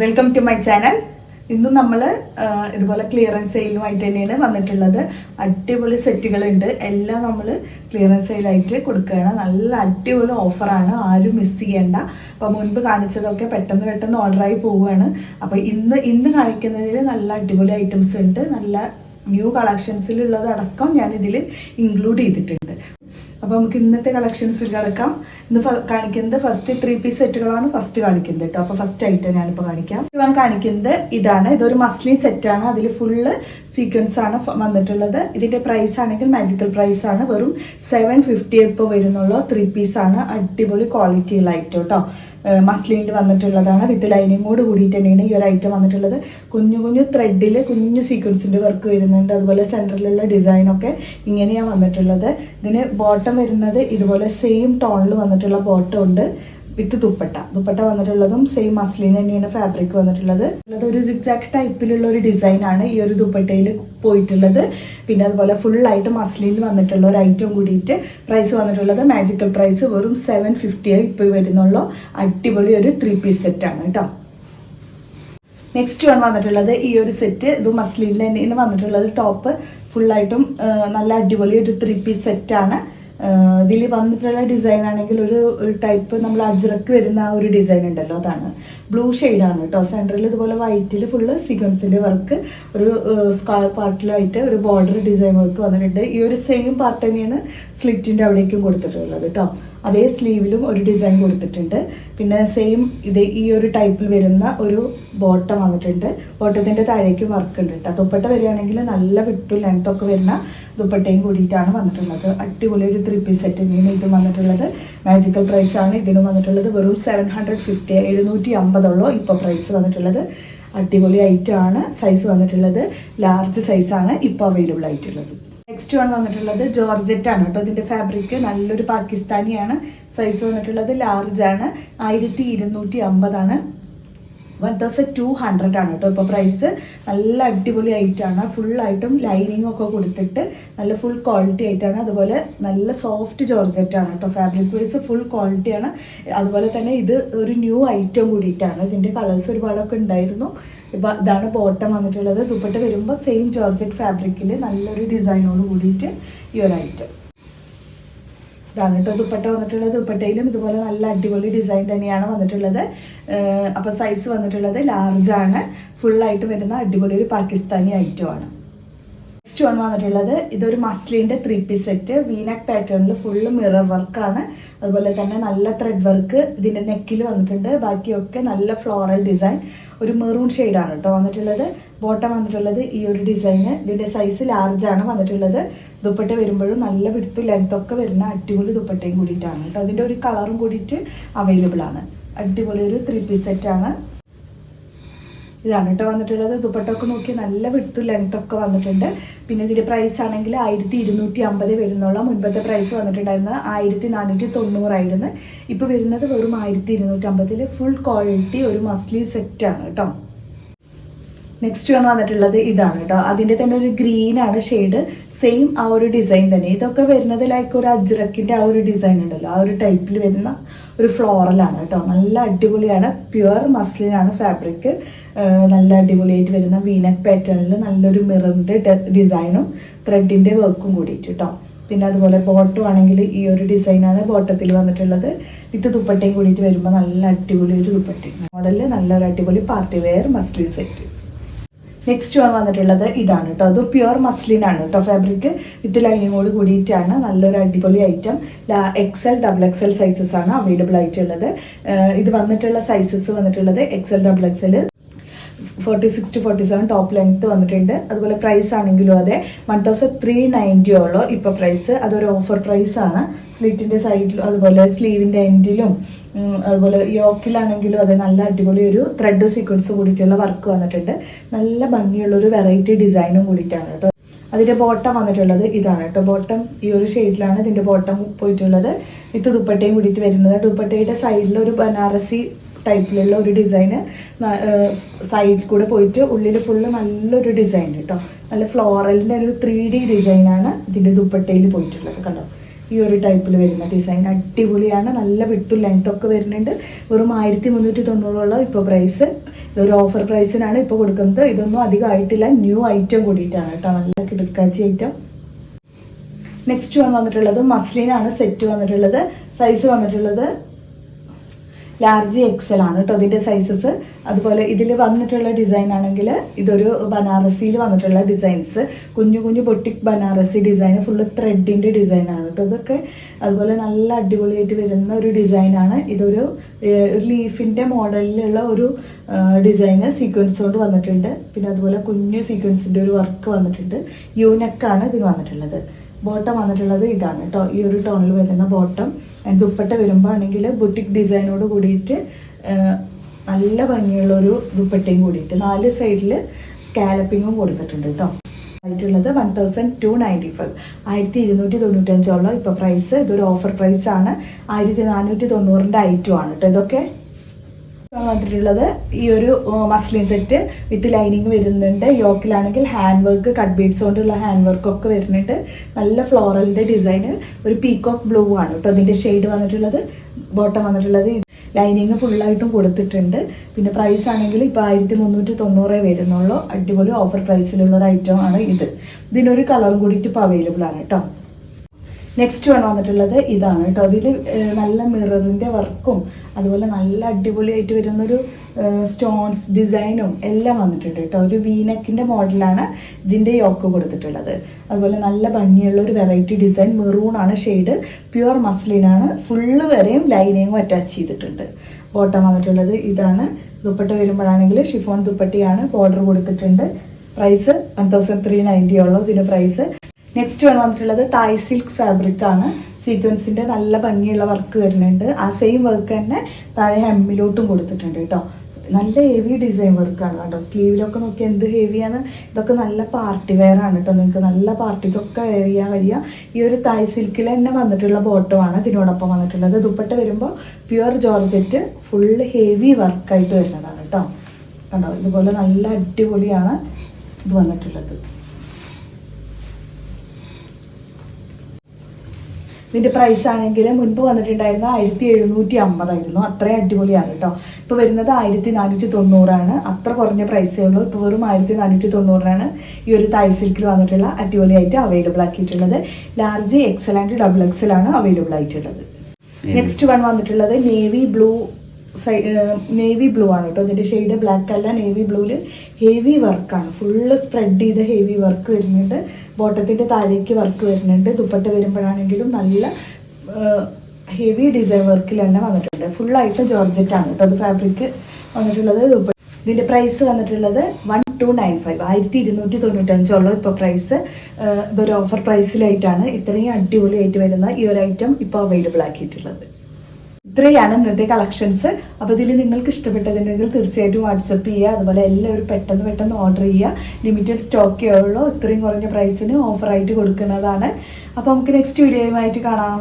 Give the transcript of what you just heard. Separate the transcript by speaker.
Speaker 1: Welcome to my channel ഇന്ന് നമ്മൾ ഇതുപോലെ ക്ലിയറൻസ് സെയിലുമായിട്ട് തന്നെയാണ് വന്നിട്ടുള്ളത്. അടിപൊളി സെറ്റുകളുണ്ട്. എല്ലാം നമ്മൾ ക്ലിയറൻസ് സെയിലായിട്ട് കൊടുക്കുകയാണ്. നല്ല അടിപൊളി ഓഫറാണ് ആരും മിസ് ചെയ്യേണ്ട. അപ്പോൾ മുൻപ് കാണിച്ചതൊക്കെ പെട്ടെന്ന് പെട്ടെന്ന് ഓർഡറായി പോവുകയാണ്. അപ്പോൾ ഇന്ന് ഇന്ന് കാണിക്കുന്നതിൽ നല്ല അടിപൊളി ഐറ്റംസ് ഉണ്ട്. നല്ല ന്യൂ കളക്ഷൻസിലുള്ളതടക്കം ഞാൻ ഇതിൽ ഇൻക്ലൂഡ് ചെയ്തിട്ടുണ്ട്. അപ്പോൾ നമുക്ക് ഇന്നത്തെ കളക്ഷൻസിൽ കിടക്കാം. ഇന്ന് കാണിക്കുന്നത് ഫസ്റ്റ് ത്രീ പീസ് സെറ്റുകളാണ് ഫസ്റ്റ് കാണിക്കുന്നത് കേട്ടോ. അപ്പോൾ ഫസ്റ്റ് ഐറ്റം ഞാനിപ്പോൾ കാണിക്കാം. ഇവൻ കാണിക്കുന്നത് ഇതാണ്. ഇതൊരു മസ്ലിൻ സെറ്റാണ് അതിൽ ഫുള്ള് സീക്വൻസ് ആണ് വന്നിട്ടുള്ളത്. ഇതിന്റെ പ്രൈസ് ആണെങ്കിൽ മാജിക്കൽ പ്രൈസ് ആണ്. വെറും സെവൻ ഫിഫ്റ്റി ഇപ്പോൾ വരുന്നുള്ളൂ. ത്രീ ആണ്. അടിപൊളി ക്വാളിറ്റിയുള്ള ഐറ്റം കേട്ടോ. മസ്ലിനിൽ വന്നിട്ടുള്ളതാണ്. വിത്ത് ലൈനിങ്ങോട് കൂടിയിട്ട് തന്നെയാണ് ഈ ഒരു ഐറ്റം വന്നിട്ടുള്ളത്. കുഞ്ഞു കുഞ്ഞു ത്രെഡിൽ കുഞ്ഞു സീക്വൻസിന്റെ വർക്ക് വരുന്നുണ്ട്. അതുപോലെ സെന്ററിലുള്ള ഡിസൈനൊക്കെ ഇങ്ങനെയാണ് വന്നിട്ടുള്ളത്. ഇതിന് ബോട്ടം വരുന്നത് ഇതുപോലെ സെയിം ടോണിൽ വന്നിട്ടുള്ള ബോട്ടം ഉണ്ട്. വിത്ത് ദുപ്പട്ട. ദുപ്പട്ട വന്നിട്ടുള്ളതും സെയിം മസ്ലിൻ തന്നെയാണ് ഫാബ്രിക് വന്നിട്ടുള്ളത്. അത് ഒരു സിക്സാക്ട് ടൈപ്പിലുള്ള ഒരു ഡിസൈനാണ് ഈ ഒരു ദുപ്പട്ടയിൽ പോയിട്ടുള്ളത്. പിന്നെ അതുപോലെ ഫുള്ളായിട്ട് മസ്ലിനിൽ വന്നിട്ടുള്ള ഒരു ഐറ്റം കൂടിയിട്ട് പ്രൈസ് വന്നിട്ടുള്ളത് മാജിക്കൽ പ്രൈസ് വെറും സെവൻ ഫിഫ്റ്റി ഇപ്പോൾ വരുന്നുള്ളൂ. അടിപൊളി ഒരു ത്രീ പീസ് സെറ്റാണ് കേട്ടോ. നെക്സ്റ്റ് വൺ വന്നിട്ടുള്ളത് ഈ ഒരു സെറ്റ് ഇത് മസ്ലിനിൽ തന്നെയാണ് വന്നിട്ടുള്ളത്. ടോപ്പ് ഫുള്ളായിട്ടും നല്ല അടിപൊളി ഒരു ത്രീ പീസ് സെറ്റാണ് ഇതിൽ വന്നിട്ടുള്ള ഡിസൈൻ ആണെങ്കിൽ ഒരു ടൈപ്പ് നമ്മൾ അജ്രക്ക് വരുന്ന ആ ഒരു ഡിസൈൻ ഉണ്ടല്ലോ അതാണ്. ബ്ലൂ ആണ് കേട്ടോ. സെന്ററിൽ ഇതുപോലെ വൈറ്റിൽ ഫുള്ള് സീക്വൻസിന്റെ വർക്ക് ഒരു സ്ക്വയർ പാർട്ടിലായിട്ട് ഒരു ബോർഡർ ഡിസൈൻ വർക്ക് വന്നിട്ടുണ്ട്. ഈ ഒരു സെയിം പാർട്ട് തന്നെയാണ് സ്ലിറ്റിന്റെ അവിടേക്കും കൊടുത്തിട്ടുള്ളത് കേട്ടോ. അതേ സ്ലീവിലും ഒരു ഡിസൈൻ കൊടുത്തിട്ടുണ്ട്. പിന്നെ സെയിം ഇത് ഈ ഒരു ടൈപ്പിൽ വരുന്ന ഒരു ബോട്ടം വന്നിട്ടുണ്ട്. ബോട്ടത്തിന്റെ താഴേക്ക് വർക്ക് ഉണ്ട് കേട്ടോ ദുപ്പട്ട വരികയാണെങ്കിൽ നല്ല വിട്ടും ലെങ്ത് ഒക്കെ വരുന്ന ദുപ്പട്ടയും കൂടിയിട്ടാണ് വന്നിട്ടുള്ളത്. അടിപൊളി ഒരു ത്രീ പീസ് സെറ്റ് തന്നെയാണ് ഇതും വന്നിട്ടുള്ളത്. മാജിക്കൽ പ്രൈസ് ആണ്. ഇതിനും വന്നിട്ടുള്ളത് വെറും സെവൻ ഹൺഡ്രഡ് ഫിഫ്റ്റി എഴുന്നൂറ്റി അമ്പതുള്ളൂ ഇപ്പോൾ പ്രൈസ് വന്നിട്ടുള്ളത്. അടിപൊളി ഐറ്റം ആണ്. സൈസ് വന്നിട്ടുള്ളത്. ലാർജ് സൈസാണ് ഇപ്പോൾ അവൈലബിൾ ആയിട്ടുള്ളത്. നെക്സ്റ്റ് വൺ വന്നിട്ടുള്ളത് ജോർജറ്റ് ആണ് കേട്ടോ. ഇതിന്റെ ഫാബ്രിക് നല്ലൊരു പാകിസ്ഥാനിയാണ്. സൈസ് വന്നിട്ടുള്ളത് ലാർജ് ആണ്. ആയിരത്തി ഇരുന്നൂറ്റി അമ്പതാണ് വൺ തൗസൻഡ് ടു ഹൺഡ്രഡ് ആണ് കേട്ടോ ഇപ്പോൾ പ്രൈസ് നല്ല അടിപൊളി ആയിട്ടാണ് ഫുള്ളായിട്ടും ലൈനിങ് ഒക്കെ കൊടുത്തിട്ട് നല്ല ഫുൾ ക്വാളിറ്റി ആയിട്ടാണ് അതുപോലെ നല്ല സോഫ്റ്റ് ജോർജറ്റ് ആണ് കേട്ടോ. ഫാബ്രിക് വൈസ് ഫുൾ ക്വാളിറ്റിയാണ് അതുപോലെ തന്നെ ഇത് ഒരു ന്യൂ ഐറ്റം കൂടിയിട്ടാണ്. ഇതിന്റെ കളേഴ്സ് ഒരുപാടൊക്കെ ഉണ്ടായിരുന്നു. ഇപ്പം ഇതാണ് ബോട്ടം വന്നിട്ടുള്ളത്. ദുപ്പട്ട വരുമ്പോൾ സെയിം ജോർജറ്റ് ഫാബ്രിക്കിൽ നല്ലൊരു ഡിസൈനോട് കൂടിയിട്ട് ഈ ഒരു ഐറ്റം ഇതാണ് കേട്ടോ ദുപ്പട്ട വന്നിട്ടുള്ളത്. ദുപ്പട്ടയിലും ഇതുപോലെ നല്ല അടിപൊളി ഡിസൈൻ തന്നെയാണ് വന്നിട്ടുള്ളത്. അപ്പോൾ സൈസ് വന്നിട്ടുള്ളത് ലാർജ് ആണ്. ഫുള്ളായിട്ട് വരുന്ന അടിപൊളി ഒരു പാകിസ്ഥാനി ഐറ്റം ആണ്. നെക്സ്റ്റ് വൺ വന്നിട്ടുള്ളത്. ഇതൊരു മസ്ലിന്റെ three piece set V neck പാറ്റേണിൽ ഫുള്ള് മിറർ വർക്കാണ് അതുപോലെ തന്നെ നല്ല ത്രെഡ് വർക്ക് ഇതിന്റെ നെക്കിൽ വന്നിട്ടുണ്ട്. ബാക്കിയൊക്കെ നല്ല ഫ്ലോറൽ ഡിസൈൻ ഒരു മെറൂൺ ഷെയ്ഡാണ് കേട്ടോ വന്നിട്ടുള്ളത്. ബോട്ടം വന്നിട്ടുള്ളത് ഈ ഒരു ഡിസൈന് ഇതിന്റെ സൈസ് ലാർജാണ് വന്നിട്ടുള്ളത്. ദുപ്പട്ട വരുമ്പോഴും നല്ല വിടുത്ത് ലെങ്ത് ഒക്കെ വരുന്ന അടിപൊളി ദുപ്പട്ടയും കൂടിയിട്ടാണ് കേട്ടോ അതിന്റെ ഒരു കളറും കൂടിയിട്ട് അവൈലബിൾ ആണ്. അടിപൊളി ഒരു ത്രീ പീസ് സെറ്റാണ് ഇതാണ് കേട്ടോ വന്നിട്ടുള്ളത്. ദുപ്പട്ടൊക്കെ നോക്കി നല്ല വിടുത്തു ലെങ്ത് ഒക്കെ വന്നിട്ടുണ്ട്. പിന്നെ ഇതിന്റെ പ്രൈസ് ആണെങ്കിൽ ആയിരത്തി ഇരുന്നൂറ്റി അമ്പത് വരുന്നുള്ള മുൻപത്തെ പ്രൈസ് വന്നിട്ടുണ്ടായിരുന്നത് ആയിരത്തി നാനൂറ്റി തൊണ്ണൂറായിരുന്നു ഇപ്പോൾ വരുന്നത് വെറും ആയിരത്തി ഇരുന്നൂറ്റി അമ്പതിൽ ഫുൾ ക്വാളിറ്റി ഒരു മസ്ലി സെറ്റാണ് കേട്ടോ. നെക്സ്റ്റ് ആണ് വന്നിട്ടുള്ളത് ഇതാണ് കേട്ടോ. അതിന്റെ തന്നെ ഒരു ഗ്രീൻ ആണ് ഷെയ്ഡ് സെയിം ആ ഒരു ഡിസൈൻ തന്നെ. ഇതൊക്കെ വരുന്നത് ലൈക്ക് ഒരു അജ്രക്കിന്റെ ആ ഒരു ഡിസൈൻ ഉണ്ടല്ലോ. ആ ഒരു ടൈപ്പിൽ വരുന്ന ഒരു ഫ്ലോറലാണ് കേട്ടോ. നല്ല അടിപൊളിയാണ്. പ്യുവർ മസ്ലിനാണ് ഫാബ്രിക് നല്ല അടിപൊളിയായിട്ട് വരുന്ന വീനക് പാറ്റേണിൽ നല്ലൊരു മിററിന്റെ ഡിസൈനും ത്രെഡിന്റെ വർക്കും കൂടിയിട്ട് കേട്ടോ പിന്നെ അതുപോലെ ബോട്ടം ആണെങ്കിൽ ഈ ഒരു ഡിസൈനാണ് ബോട്ടത്തിൽ വന്നിട്ടുള്ളത്. വിത്ത് ദുപ്പട്ടയും കൂടിയിട്ട് വരുമ്പോൾ നല്ല അടിപൊളി ഒരു ദുപ്പട്ടയും. മോഡലിൽ നല്ലൊരു അടിപൊളി party wear muslin set next one വന്നിട്ടുള്ളത് ഇതാണ് കേട്ടോ അത് പ്യുവർ മസ്ലിൻ ആണ് കേട്ടോ ഫാബ്രിക് വിത്ത് ലൈനിങ്ങോട് കൂടിയിട്ടാണ് നല്ലൊരു അടിപൊളി item X L double X L sizes ആണ് അവൈലബിൾ ആയിട്ടുള്ളത്. ഇത് വന്നിട്ടുള്ള സൈസസ് വന്നിട്ടുള്ളത് X L double X L forty six to forty seven top length വന്നിട്ടുണ്ട്. അതുപോലെ പ്രൈസ് ആണെങ്കിലും അതെ വൺ തൗസൻഡ് ത്രീ നയന്റിയോളോ ഇപ്പോൾ പ്രൈസ് അതൊരു ഓഫർ പ്രൈസ് ആണ്. സ്ലിറ്റിന്റെ സൈഡിലും അതുപോലെ സ്ലീവിന്റെ എൻഡിലും അതുപോലെ യോക്കിലാണെങ്കിലും അതെ നല്ല അടിപൊളി ഒരു ത്രെഡ് സീക്വൻസ് കൂടിയിട്ടുള്ള വർക്ക് വന്നിട്ടുണ്ട്. നല്ല ഭംഗിയുള്ള ഒരു വെറൈറ്റി ഡിസൈനും കൂടിയിട്ടാണ് കേട്ടോ. അതിന്റെ ബോട്ടം വന്നിട്ടുള്ളത് ഇതാണ് കേട്ടോ. ബോട്ടം ഈ ഒരു ഷെയ്ഡിലാണ് ഇതിന്റെ ബോട്ടം പോയിട്ടുള്ളത്. വിത്ത് ദുപ്പട്ടയും കൂടിയിട്ട് വരുന്നത്. ദുപ്പട്ടയുടെ സൈഡിൽ ഒരു ബനാറസി ടൈപ്പിലുള്ള ഒരു ഡിസൈന് സൈഡിൽ കൂടെ പോയിട്ട് ഉള്ളിൽ ഫുള്ള് നല്ലൊരു ഡിസൈൻ കേട്ടോ നല്ല ഫ്ലോറലിന്റെ ഒരു ത്രീ ഡി ഡിസൈനാണ് ഇതിന്റെ ദുപ്പട്ടയിൽ പോയിട്ടുള്ളത് കണ്ടോ? ഈ ഒരു ടൈപ്പിൽ വരുന്ന ഡിസൈൻ അടിപൊളിയാണ് നല്ല വിട്ടും ലെങ്ത് ഒക്കെ വരുന്നുണ്ട്. വെറും ആയിരത്തി മുന്നൂറ്റി തൊണ്ണൂറോളം ഇപ്പോൾ പ്രൈസ് ഒരു ഓഫർ പ്രൈസിനാണ് ഇപ്പോൾ കൊടുക്കുന്നത്. ഇതൊന്നും അധികമായിട്ടില്ല ന്യൂ ഐറ്റം കൂടിയിട്ടാണ് കേട്ടോ നല്ല കിടക്കാച്ചി ഐറ്റം നെക്സ്റ്റ് വൺ വന്നിട്ടുള്ളത് മസ്ലിനാണ് സെറ്റ് വന്നിട്ടുള്ളത്. സൈസ് വന്നിട്ടുള്ളത് ലാർജ് എക്സൽ ആണ് കേട്ടോ ഇതിന്റെ സൈസസ് അതുപോലെ ഇതിൽ വന്നിട്ടുള്ള ഡിസൈൻ ആണെങ്കിൽ ഇതൊരു ബനാറസിയിൽ വന്നിട്ടുള്ള ഡിസൈൻസ് കുഞ്ഞു കുഞ്ഞു ബൊട്ടിക് ബനാറസി ഡിസൈൻ ഫുള്ള് ത്രെഡിന്റെ ഡിസൈനാണ് കേട്ടോ ഇതൊക്കെ. അതുപോലെ നല്ല അടിപൊളിയായിട്ട് വരുന്ന ഒരു ഡിസൈനാണ് ഇതൊരു ലീഫിന്റെ മോഡലിലുള്ള ഒരു ഡിസൈന് സീക്വൻസ് കൊണ്ട് വന്നിട്ടുണ്ട്. പിന്നെ അതുപോലെ കുഞ്ഞു സീക്വൻസിന്റെ ഒരു വർക്ക് വന്നിട്ടുണ്ട്. യൂനക്കാണ് ഇതിന് വന്നിട്ടുള്ളത്. ബോട്ടം വന്നിട്ടുള്ളത് ഇതാണ് കേട്ടോ ഈ ഒരു ടോണിൽ വരുന്ന ബോട്ടം ദുപ്പട്ട വരുമ്പോൾ ആണെങ്കിൽ ബുട്ടിക് ഡിസൈനോട് കൂടിയിട്ട് നല്ല ഭംഗിയുള്ള ഒരു ദുപ്പട്ടയും കൂടിയിട്ട് നാല് സൈഡിൽ സ്കാലപ്പിങ്ങും കൊടുത്തിട്ടുണ്ട് കേട്ടോ ആയിട്ടുള്ളത് one thousand two ninety five ആയിരത്തി ഇരുന്നൂറ്റി തൊണ്ണൂറ്റഞ്ചോളം ഇപ്പോൾ പ്രൈസ് ഇതൊരു ഓഫർ പ്രൈസാണ് ആയിരത്തി നാനൂറ്റി തൊണ്ണൂറിന്റെ ഐറ്റം ആണ് കേട്ടോ ഇതൊക്കെ വന്നിട്ടുള്ളത് ഈ ഒരു മസ്ലിൻ സെറ്റ് വിത്ത് ലൈനിങ് വരുന്നുണ്ട്. യോക്കിലാണെങ്കിൽ ഹാൻഡ് വർക്ക് കട്ട് ബീഡ്സ് കൊണ്ടുള്ള ഹാൻഡ് വർക്ക് ഒക്കെ വരുന്നുണ്ട്. നല്ല ഫ്ലോറലിന്റെ ഡിസൈൻ ഒരു പീകോക്ക് ബ്ലൂ ആണ് കേട്ടോ അതിന്റെ ഷെയ്ഡ് വന്നിട്ടുള്ളത്. ബോട്ടം വന്നിട്ടുള്ളത്. ലൈനിങ് ഫുള്ളായിട്ടും കൊടുത്തിട്ടുണ്ട്. പിന്നെ പ്രൈസ് ആണെങ്കിൽ ഇപ്പോൾ ആയിരത്തി മുന്നൂറ്റി തൊണ്ണൂറേ വരുന്നുള്ളൂ. അടിപൊളി ഓഫർ പ്രൈസിലുള്ള ഒരു ഐറ്റം ആണ് ഇത്. ഇതിനൊരു കളറും കൂടിയിട്ട് ഇപ്പോൾ അവൈലബിൾ ആണ് കേട്ടോ. നെക്സ്റ്റ് വൺ വന്നിട്ടുള്ളത് ഇതാണ് കേട്ടോ. അതിൽ നല്ല മിററിന്റെ വർക്കും അതുപോലെ നല്ല അടിപൊളിയായിട്ട് വരുന്നൊരു സ്റ്റോൺസ് ഡിസൈനും എല്ലാം വന്നിട്ടുണ്ട് കേട്ടോ. ഒരു വീനക്കിന്റെ മോഡലാണ് ഇതിന്റെ യോക്ക് കൊടുത്തിട്ടുള്ളത്. അതുപോലെ നല്ല ഭംഗിയുള്ള ഒരു വെറൈറ്റി ഡിസൈൻ മെറൂൺ ആണ് ഷെയ്ഡ് പ്യുവർ മസ്ലിനാണ് ഫുള്ള് വരെയും ലൈനിങ്ങും അറ്റാച്ച് ചെയ്തിട്ടുണ്ട്. ബോട്ടം വന്നിട്ടുള്ളത് ഇതാണ്. ദുപ്പട്ട വരുമ്പോഴാണെങ്കിൽ ഷിഫോൺ ദുപ്പട്ടിയാണ്. ബോർഡർ കൊടുത്തിട്ടുണ്ട്. Price one thousand three ninety ഉള്ളൂ. ഇതിന്റെ പ്രൈസ് നെക്സ്റ്റ് വൺ വന്നിട്ടുള്ളത് തായ് സിൽക്ക് ഫാബ്രിക് ആണ്. സീക്വൻസിന്റെ നല്ല ഭംഗിയുള്ള വർക്ക് വരുന്നുണ്ട്. ആ സെയിം വർക്ക് തന്നെ താഴെ ഹെമ്മിലോട്ടും കൊടുത്തിട്ടുണ്ട് കേട്ടോ. നല്ല ഹെവി ഡിസൈൻ വർക്കാണ് കേട്ടോ സ്ലീവിലൊക്കെ നോക്കി എന്ത് ഹെവിയാണ് ഇതൊക്കെ നല്ല പാർട്ടി വെയർ ആണ് കേട്ടോ. നിങ്ങൾക്ക് നല്ല പാർട്ടിക്കൊക്കെ വെയർ ചെയ്യാൻ ഈ ഒരു തായ് സിൽക്കിൽ തന്നെ വന്നിട്ടുള്ള ബോട്ടമാണ് ഇതിനോടൊപ്പം വന്നിട്ടുള്ളത്. ദുപ്പട്ട വരുമ്പോൾ പ്യുവർ ജോർജറ്റ് ഫുൾ ഹെവി വർക്കായിട്ട് വരുന്നതാണ് കേട്ടോ. കണ്ടോ? ഇതുപോലെ നല്ല അടിപൊളിയാണ് ഇത് വന്നിട്ടുള്ളത്. ഇതിന്റെ പ്രൈസ് ആണെങ്കിൽ മുൻപ് വന്നിട്ടുണ്ടായിരുന്ന ആയിരത്തി എഴുന്നൂറ്റി അമ്പതായിരുന്നു അത്രയും അടിപൊളിയാണ് കേട്ടോ. ഇപ്പോൾ വരുന്നത് ആയിരത്തി നാനൂറ്റി തൊണ്ണൂറാണ് അത്ര കുറഞ്ഞ പ്രൈസേ ഉള്ളൂ. ഇപ്പോൾ വെറും ആയിരത്തി നാനൂറ്റി തൊണ്ണൂറിനാണ് ഈ ഒരു തായ് സിൽക്കിൽ വന്നിട്ടുള്ള അടിപൊളിയായിട്ട് available ആക്കിയിട്ടുള്ളത്. Large X L and double X L ആണ് അവൈലബിൾ ആയിട്ടുള്ളത്. നെക്സ്റ്റ് വൺ വന്നിട്ടുള്ളത് നേവി ബ്ലൂ സൈ നേവി ബ്ലൂ ആണ് കേട്ടോ. ഇതിന്റെ ഷെയ്ഡ് ബ്ലാക്ക് അല്ല. നേവി ബ്ലൂവിൽ ഹെവി വർക്കാണ് ഫുള്ള് സ്പ്രെഡ് ചെയ്ത ഹെവി വർക്ക് വരുന്നുണ്ട്. ബോട്ടത്തിന്റെ താഴേക്ക് വർക്ക് വരുന്നുണ്ട്. ദുപ്പട്ട വരുമ്പോഴാണെങ്കിലും നല്ല ഹെവി ഡിസൈൻ വർക്കിൽ തന്നെ വന്നിട്ടുണ്ട്. ഫുള്ളായിട്ട് ജോർജറ്റ് ആണ് കേട്ടോ. അത് ഫാബ്രിക് വന്നിട്ടുള്ളത്. ദുപ്പട്ട ഇതിന്റെ പ്രൈസ് വന്നിട്ടുള്ളത് വൺ ടു നയൻ ഫൈവ് ആയിരത്തി ഇരുന്നൂറ്റി തൊണ്ണൂറ്റഞ്ചോളം ഇപ്പോൾ പ്രൈസ് ഇതൊരു ഓഫർ പ്രൈസിലായിട്ടാണ് ഇത്രയും അടിപൊളിയായിട്ട് വരുന്ന ഈ ഒരു ഐറ്റം ഇപ്പോൾ അവൈലബിൾ ആക്കിയിട്ടുള്ളത്. ഇത്രയാണ് ഇന്നത്തെ കളക്ഷൻസ് അപ്പോൾ ഇതിൽ നിങ്ങൾക്ക് ഇഷ്ടപ്പെട്ടതുണ്ടെങ്കിൽ തീർച്ചയായിട്ടും വാട്സപ്പ് ചെയ്യുക. അതുപോലെ എല്ലാവരും പെട്ടെന്ന് പെട്ടെന്ന് ഓർഡർ ചെയ്യുക. ലിമിറ്റഡ് സ്റ്റോക്കേ ഉള്ളൂ. ഇത്രയും കുറഞ്ഞ പ്രൈസിന് ഓഫറായിട്ട് കൊടുക്കുന്നതാണ്. അപ്പോൾ നമുക്ക് നെക്സ്റ്റ് വീഡിയോയുമായിട്ട് കാണാം.